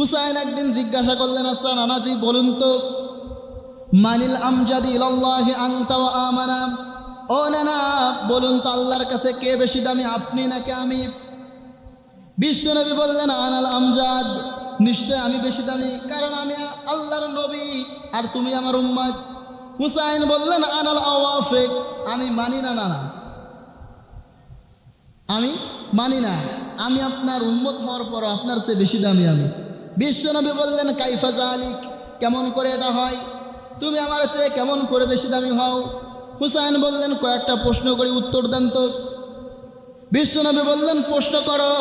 হুসাইন একদিন জিজ্ঞাসা করলেন আচ্ছা নানাজি, বলুন তো, মানিল আমজাদি ইলাল্লাহি ওয়া আমানা? ও নানা, বলুন তো, আল্লাহর কাছে কে বেশি দামি, আপনি নাকি আমি? বিশ্বনবী বললেন, আনাল আমজাদ, নিশ্চয় আমি বেশি দামি, কারণ আমি আল্লাহর নবী, আর তুমি আমার উম্মাদ হুসাইন বললেন, আনাল আওয়াফেক, আমি মানি না, নানা। আমি মানি না, আমি আপনার উন্মত হওয়ার পর আপনার চেয়ে বেশি দামি আমি। বিশ্বনবী বললেন, কাইফা জালিক কেমন করে এটা হয়? তুমি আমার চেয়ে কেমন করে বেশি দামি হও? হুসাইন বললেন, কয়েকটা প্রশ্ন করে, উত্তর দেন তো। বিশ্বনবী বললেন, প্রশ্ন করো।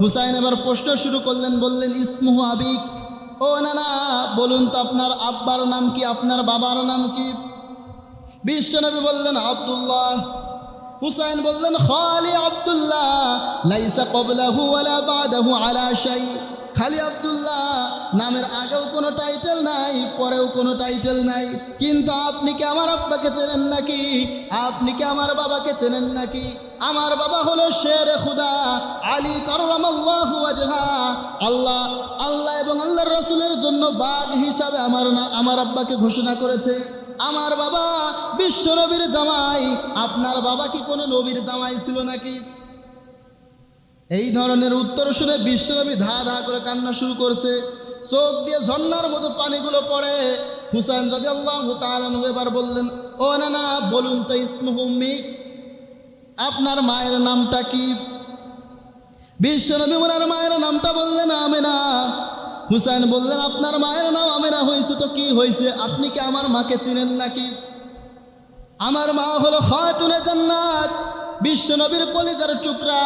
হুসাইন এবার প্রশ্ন শুরু করলেন, বললেন, ইসমুহু আবিক। ও না না বলুন তো আপনার আব্বার নাম কি, আপনার বাবার নাম কি? বিশ্বনবী বললেন, আব্দুল্লাহ। হুসাইন বললেন, খালি আব্দুল্লাহ, লাইসা কবলাহু ওয়ালা বাদাহু আলা শাই। খালি আব্দুল্লাহ নামের আগেও কোনো টাইটেল নাই, পরেও কোনো টাইটেল নাই। কিন্তু আপনি কি আমার আব্বাকে চেনেন নাকি? আপনি কি আমার বাবাকে চেনেন নাকি? আমার বাবা হলো শের খুদা, আলী কররামাল্লাহু ওয়াজহা। আল্লাহ আল্লাহ এবং আল্লাহর রসুলের জন্য বাঘ হিসাবে আমার আমার আব্বাকে ঘোষণা করেছে। আমার বাবা বিশ্ব নবীর জামাই। আপনার বাবা কি কোনো নবীর জামাই ছিল নাকি? এই ধরনের উত্তর শুনে বিশ্বনবী ধা ধা করে কান্না শুরু করছে। চোখ দিয়ে ঝর্ণার মতো পানিগুলো পড়ে। হুসাইন রাজি আল্লাহ এবার বললেন, ও না না বলুন তো ইসমুমিক আপনার মায়ের নামটা কি? বিশ্বনবী ওনার মায়ের নামটা বললেন, আমেনা। হুসাইন বললেন, আপনার মায়ের নাম আমেনা হয়েছে তো কি হয়েছে? আপনি কি আমার মাকে চিনেন নাকি? আমার মা হলো খাতুনে জান্নাত। বিশ্বনবীর কলিদার টুকরা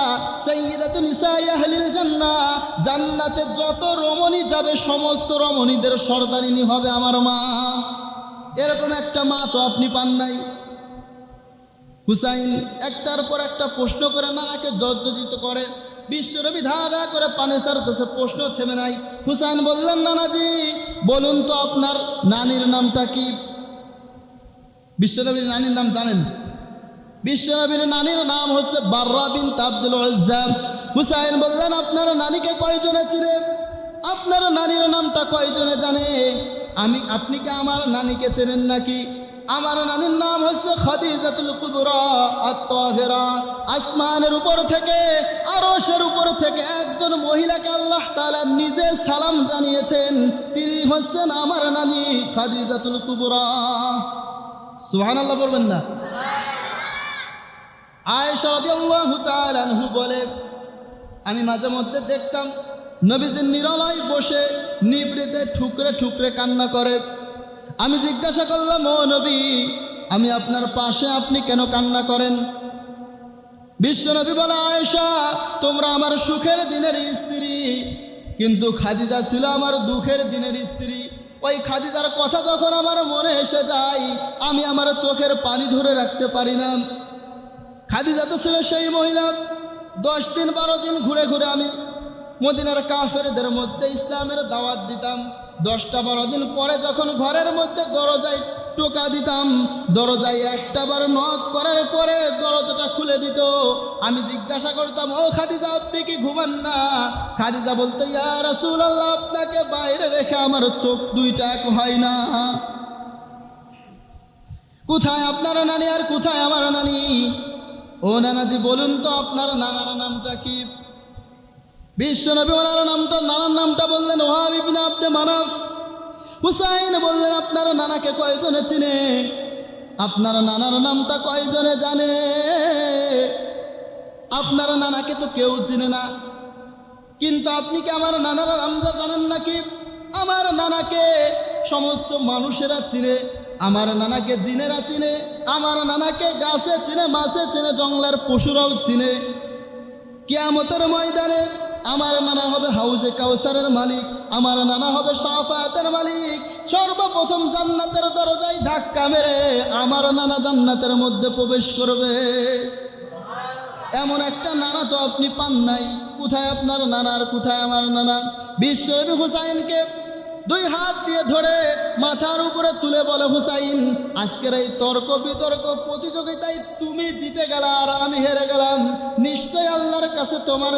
আহলিল জান্নাহ। জান্নাতে যত রমণী যাবে, সমস্ত রমণীদের সর্দারিনী হবে আমার মা। এরকম একটা মা তো আপনি পান নাই। হুসাইন একটার পর একটা প্রশ্ন করে নানাকে জর্জরিত করে। বিশ্বরবি ধা ধা করে পানি সারতেছে, প্রশ্ন থেমে নাই। হুসাইন বললেন, নানাজি, বলুন তো আপনার নানির নামটা কি? বিশ্বনবীর নানির নাম জানেন? বিশ্বনবীর নানির নাম হচ্ছে বার্রা বিন আব্দুল ইজ্জাম হুসাইন বললেন, আপনার নানিকে কয়জনে চিনে আপনার নানির নামটা কয়জনে জানে? আমি, আপনি কি আমার নানিকে চেনেন নাকি? আমার নানির নাম হচ্ছে খাদিজাতুল কুবরা আত্মাহেরা আসমানের উপর থেকে, আরশের উপর থেকে একজন মহিলাকে আল্লাহ তাআলা নিজে সালাম জানিয়েছেন। তিনি হচ্ছেন আমার নানি খাদিজাতুল কুবরা। সুবহানাল্লাহ বলবেন না? আনহু বলে, আমি মাঝে মধ্যে দেখতাম নবীজি নিরলয় বসে নিবৃতে ঠুকরে ঠুকরে কান্না করে। আমি জিজ্ঞাসা করলাম, ও নবী, আমি আপনার পাশে আপনি কেন কান্না করেন? বিশ্বনবী বলে, আয়েশা, তোমরা আমার সুখের দিনের স্ত্রী। কিন্তু খাদিজা ছিল আমার দুঃখের দিনের স্ত্রী। ওই খাদিজার কথা যখন আমার মনে এসে যায়, আমি আমার চোখের পানি ধরে রাখতে পারি না। খাদিজা তো ছিল সেই মহিলা। দশ দিন, বারো দিন ঘুরে ঘুরে আমি মদিনার কাফেরদের মধ্যে ইসলামের দাওয়াত দিতাম। দশটা, বারো দিন পরে যখন ঘরের মধ্যে দরজায় টোকা দিতাম, দরজায় একটা বার নক করার পরে দরজাটা খুলে দিত। আমি জিজ্ঞাসা করতাম, ও খাদিজা, আপনি কি ঘুমান না? খাদিজা বলতো, ইয়া রাসূলুল্লাহ, আপনাকে বাইরে রেখে আমার চোখ দুইটা এক হয় না। কোথায় আপনার নানি আর কোথায় আমার নানি? ও নানাজি, বলুন তো আপনার নানার নামটা কি? বিশ্বনবী ওনার নামটা, নানার নামটা বললেন ওহাব আব্দে মানাফ। হুসাইন বললেন, আপনার নানাকে কয়জনে চিনে? আপনার নানার নামটা কয়জনে জানে? আপনার নানাকে তো কেউ চিনে না। কিন্তু আপনি কি আমার নানার নামটা জানেন নাকি? আমার নানাকে সমস্ত মানুষেরা চিনে। আমার নানাকে জিনেরা চিনে, আমার নানাকে গাছে চিনে, মাছে চিনে, জঙ্গলের পশুরাও চিনে। কেয়ামতের ময়দানে আমার নানা হবে হাউজে কাউসারের মালিক, আমার নানা হবে সাফায়াতের মালিক। সর্বপ্রথম জান্নাতের দরজায় ধাক্কা মেরে আমার নানা জান্নাতের মধ্যে প্রবেশ করবে। এমন একটা নানা তো আপনি পান নাই। কোথায় আপনার নানার কোথায় আমার নানা? বিশ্বনবী হুসাইনকে দুই হাত দিয়ে ধরে মাথার উপরে তুলে বলে, হুসাইন, আজকের এই তর্ক বিতর্ক প্রতিযোগিতায় তুমি জিতে গেলা আর আমি হেরে গেলাম। নিশ্চয় আল্লাহর কাছে তোমার